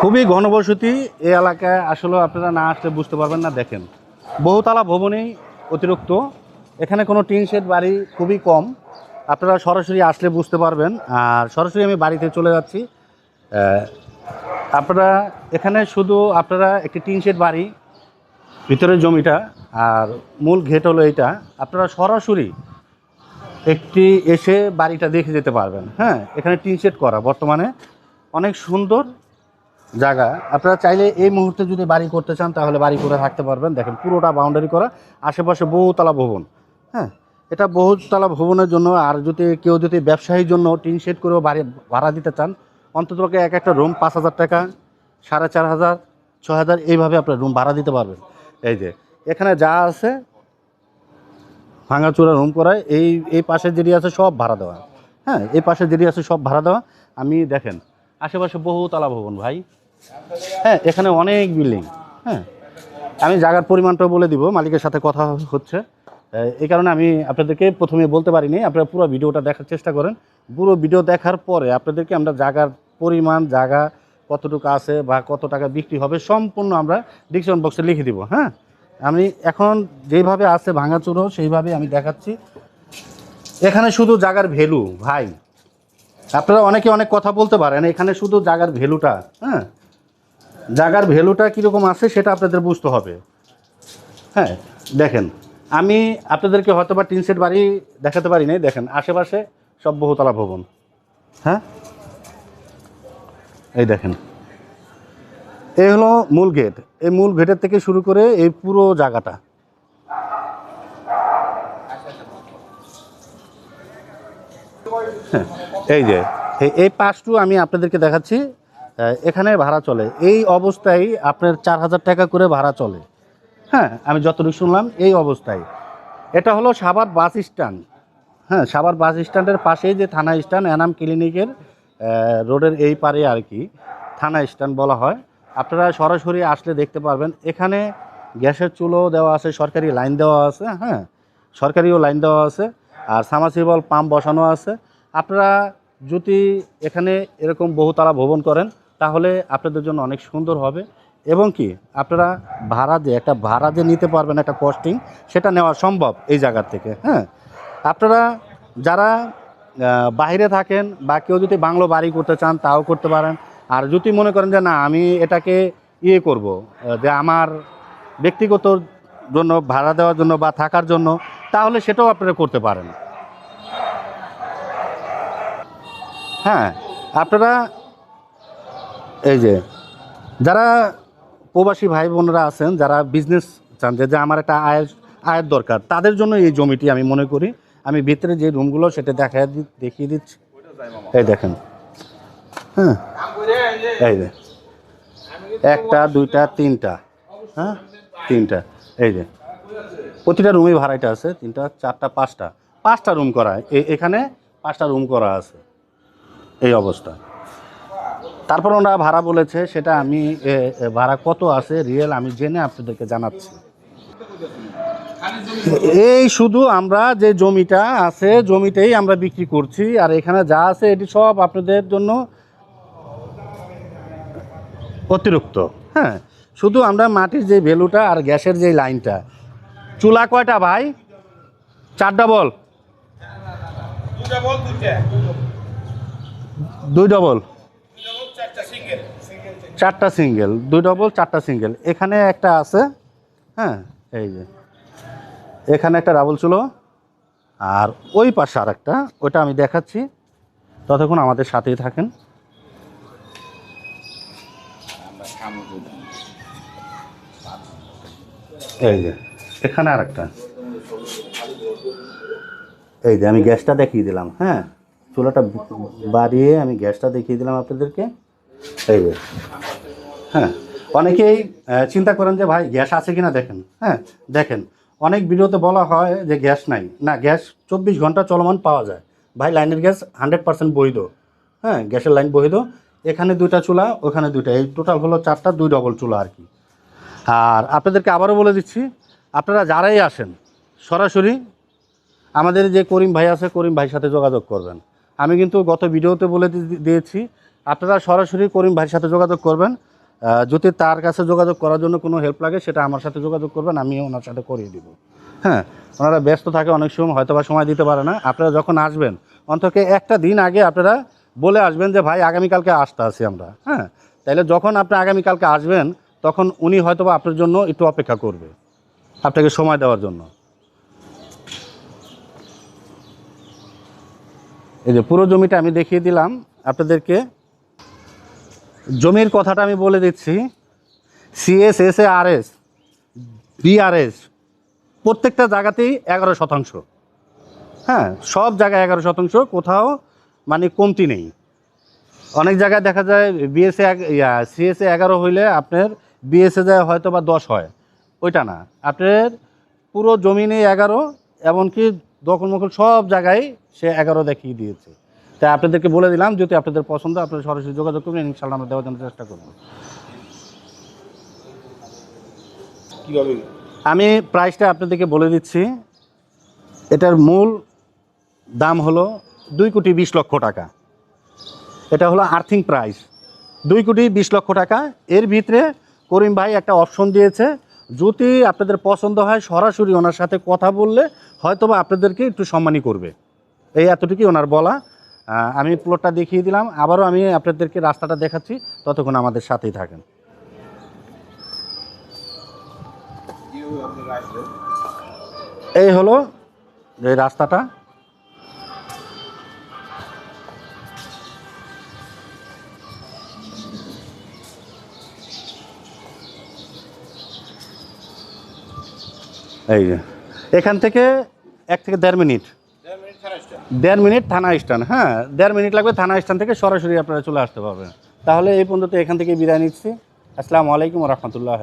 খুবই ঘনবসতি এই এলাকায় আসলে আপনারা না আসলে বুঝতে পারবেন না, দেখেন। বহুতলা ভবনেই অতিরিক্ত। এখানে কোনো টিন শেড বাড়ি খুবই কম। আপনারা সরাসরি আসলে বুঝতে পারবেন। আর সরাসরি আমি বাড়িতে চলে যাচ্ছি। আপনারা এখানে শুধু আপনারা একটি টিন শেড বাড়ি, ভিতরের জমিটা, আর মূল ঘেট হলো এইটা। আপনারা সরাসরি একটি এসে বাড়িটা দেখে যেতে পারবেন। হ্যাঁ এখানে টিন শেড করা বর্তমানে। অনেক সুন্দর জায়গা। আপনারা চাইলে এই মুহূর্তে যদি বাড়ি করতে চান, তাহলে বাড়ি করে থাকতে পারবেন। দেখেন, পুরোটা বাউন্ডারি করা। আশেপাশে বহুতলা ভবন হ্যাঁ? এটা বহুতলা ভবনের জন্য, আর যদি কেউ যদি ব্যবসায়ীর জন্য টিন শেড করেও বাড়ি, ভাড়া দিতে চান, অন্তত এক একটা রুম পাঁচ হাজার টাকা, সাড়ে চার হাজার, ছ হাজার, এইভাবে আপনার রুম ভাড়া দিতে পারবেন। এই যে, এখানে যা আছে, ভাঙাচোরা রুম করায় এই এই পাশে যেটি আছে সব ভাড়া দেওয়া হ্যাঁ? এই পাশে যেটি আছে সব ভাড়া দেওয়া। আমি দেখেন, আশেপাশে বহুতলা ভবন ভাই। হ্যাঁ এখানে অনেক বিল্ডিং হ্যাঁ আমি জায়গার পরিমাণটাও বলে দিব, মালিকের সাথে কথা হচ্ছে। এই কারণে আমি আপনাদেরকে প্রথমে বলতে পারিনি, আপনারা পুরো ভিডিওটা দেখার চেষ্টা করেন। পুরো ভিডিও দেখার পরে আপনাদেরকে আমরা জায়গার পরিমাণ, জায়গা কতটুকু আছে বা কত টাকা বিক্রি হবে, সম্পূর্ণ আমরা ডিসক্রিপশন বক্সে লিখে দিব হ্যাঁ? আমি এখন যেইভাবে আছে ভাঙাচুরো সেইভাবে আমি দেখাচ্ছি। এখানে শুধু জায়গার ভ্যালু ভাই। আপনারা অনেকে অনেক কথা বলতে পারেন, এখানে শুধু জায়গার ভ্যালুটা হ্যাঁ? জায়গার ভ্যালুটা কীরকম আছে সেটা আপনাদের বুঝতে হবে। হ্যাঁ দেখেন আমি আপনাদেরকে হয়তো বা টিন সেট বাড়ি দেখাতে পারি নাই। দেখেন আশেপাশে সব বহুতলা ভবন। হ্যাঁ এই দেখেন এই হলো মূল গেট। এই মূল গেটের থেকে শুরু করে এই পুরো জায়গাটা। হ্যাঁ, এই যে এই- পাশটু আমি আপনাদেরকে দেখাচ্ছি। এখানে ভাড়া চলে। এই অবস্থায় আপনার চার হাজার টাকা করে ভাড়া চলে। হ্যাঁ আমি যতটুকু শুনলাম, এই অবস্থায়। এটা হলো সাভার বাস স্ট্যান্ড। হ্যাঁ সাভার বাস স্ট্যান্ডের পাশেই যে থানা স্ট্যান্ড, এনাম ক্লিনিকের রোডের এই পারে আর কি, থানা স্ট্যান্ড বলা হয়। আপনারা সরাসরি আসলে দেখতে পারবেন। এখানে গ্যাসের চুলো দেওয়া আছে, সরকারি লাইন দেওয়া আছে হ্যাঁ সরকারিও লাইন দেওয়া আছে, আর সামাসিবল পাম্প বসানো আছে। আপনারা যদি এখানে এরকম বহুতলা ভবন করেন তাহলে আপনাদের জন্য অনেক সুন্দর হবে। এবং কি, আপনারা ভাড়া যে, একটা ভাড়া যে নিতে পারবেন, একটা কস্টিং সেটা নেওয়া সম্ভব এই জায়গার থেকে হ্যাঁ? আপনারা যারা বাইরে থাকেন বা কেউ যদি বাংলো বাড়ি করতে চান, তাও করতে পারেন। আর যদি মনে করেন যে, না, আমি এটাকে ইয়ে করব, যে আমার ব্যক্তিগত জন্য, ভাড়া দেওয়ার জন্য বা থাকার জন্য, তাহলে সেটাও আপনারা করতে পারেন। হ্যাঁ আপনারা এই যে, যারা প্রবাসী ভাই বোনরা আছেন, যারা বিজনেস চান, যে আমার একটা আয়ের আয়ের দরকার, তাদের জন্য এই জমিটি আমি মনে করি। আমি ভিতরে যে রুমগুলো, সেটা দেখা দেখিয়ে দিচ্ছি। এই দেখেন। হ্যাঁ এই যে। একটা, দুইটা, তিনটা। হ্যাঁ তিনটা। এই যে। প্রতিটা রুমে ভাড়াইটা আছে, তিনটা, চারটা, পাঁচটা। পাঁচটা রুম করা এখানে পাঁচটা রুম করা আছে। এই অবস্থা। তারপর ওনারা ভাড়া বলেছে সেটা আমি ভাড়া কত আছে রিয়েল আমি জেনে আপনাদেরকে জানাচ্ছি। এই শুধু আমরা যে জমিটা আছে জমিতেই আমরা বিক্রি করছি আর এখানে যা আছে এটি সব আপনাদের জন্য অতিরিক্ত। হ্যাঁ শুধু আমরা মাটির যে ভ্যালুটা আর গ্যাসের যে লাইনটা। চুলা কয়টা ভাই? চারটা বল দুটা দুই ডবল দুটা বল চারটা সিঙ্গেল সিঙ্গেল চারটা সিঙ্গেল, দুই ডবল চারটা সিঙ্গেল। এখানে একটা আছে হ্যাঁ এই যে। এখানে একটা ডাবল ছিল। আর ওই পাশে আর একটা ওটা আমি দেখাচ্ছি। ততক্ষণ আমাদের সাথেই থাকেন। এই যে, এখানে আর একটা এই যে, আমি গ্যাসটা দেখিয়ে দিলাম হ্যাঁ। চুলাটা বাড়িয়ে আমি গ্যাসটা দেখিয়ে দিলাম আপনাদেরকে। এই হ্যাঁ অনেকেই চিন্তা করেন যে, ভাই, গ্যাস আছে কিনা? দেখেন হ্যাঁ দেখেন, অনেক ভিডিওতে বলা হয় যে, গ্যাস নাই। না, গ্যাস চব্বিশ ঘণ্টা চলমান পাওয়া যায়। ভাই, লাইনের গ্যাস হান্ড্রেড পার্সেন্ট বৈধ। হ্যাঁ গ্যাসের লাইন বৈধ। এখানে দুইটা চুলা, ওখানে দুইটা। এই টোটাল হলো চারটা, দুই ডবল চুলা আর কি। আর আপনাদেরকে আবারও বলে দিচ্ছি, আপনারা যারাই আসেন, সরাসরি আমাদের যে করিম ভাই আছে, করিম ভাইয়ের সাথে যোগাযোগ করবেন। আমি কিন্তু গত ভিডিওতে বলে দিয়েছি আপনারা সরাসরি করিম ভাইয়ের সাথে যোগাযোগ করবেন। যদি তার কাছে যোগাযোগ করার জন্য কোনো হেল্প লাগে, সেটা আমার সাথে যোগাযোগ করবেন, আমি ওনার সাথে করিয়ে দিব। হ্যাঁ ওনারা ব্যস্ত থাকে, অনেক সময় হয়তো বা সময় দিতে পারে না। আপনারা যখন আসবেন, অন্তত একটা দিন আগে আপনারা বলে আসবেন যে, ভাই, আগামীকালকে আসতে আছি আমরা। হ্যাঁ তাইলে যখন আপনি আগামীকালকে আসবেন, তখন উনি হয়তো বা আপনার জন্য একটু অপেক্ষা করবে, আপনাকে সময় দেওয়ার জন্য। এই যে পুরো জমিটা আমি দেখিয়ে দিলাম আপনাদেরকে। জমির কথাটা আমি বলে দিচ্ছি। CS S A R S BRS প্রত্যেকটা জায়গাতেই এগারো শতাংশ। হ্যাঁ সব জায়গায় এগারো শতাংশ, কোথাও মানে কমতি নেই। অনেক জায়গায় দেখা যায় বিএসএ সিএসএ এগারো হইলে আপনার বিএসএ যায় হয়তো বা দশ হয়। ওইটা না। আপনার পুরো জমিনে এগারো, এমনকি দখল মখল সব জায়গায় সে এগারো দেখিয়ে দিয়েছে। তাই আপনাদেরকে বলে দিলাম যদি আপনাদের পছন্দ আপনারা সরাসরি যোগাযোগ করবেন ইনশাল্লাহ আমরা দেওয়ার জন্য চেষ্টা করব। কীভাবে? আমি প্রাইসটা আপনাদেরকে বলে দিচ্ছি। এটার মূল দাম হলো দুই কোটি বিশ লক্ষ টাকা। এটা হলো আর্থিং প্রাইস দুই কোটি বিশ লক্ষ টাকা। এর ভিতরে করিম ভাই একটা অপশন দিয়েছে। যদি আপনাদের পছন্দ হয় সরাসরি ওনার সাথে কথা বললে হয়তোবা আপনাদেরকে একটু সম্মানী করবে। এই এতটুকুই ওনার বলা। আমি প্লটটা দেখিয়ে দিলাম। আবারও আমি আপনাদেরকে রাস্তাটা দেখাচ্ছি। ততক্ষণ আমাদের সাথেই থাকেন। এই হলো এই রাস্তাটা। এই এখান থেকে এক থেকে দেড় মিনিট। দেড় মিনিট থানা স্ট্যান্ড হ্যাঁ দেড় মিনিট লাগবে থানা স্ট্যান্ড থেকে সরাসরি আপনারা চলে আসতে পারবেন। তাহলে এই পর্যন্ত এখান থেকে বিদায় নিচ্ছি। আসসালামু আলাইকুম রহমতুল্লাহ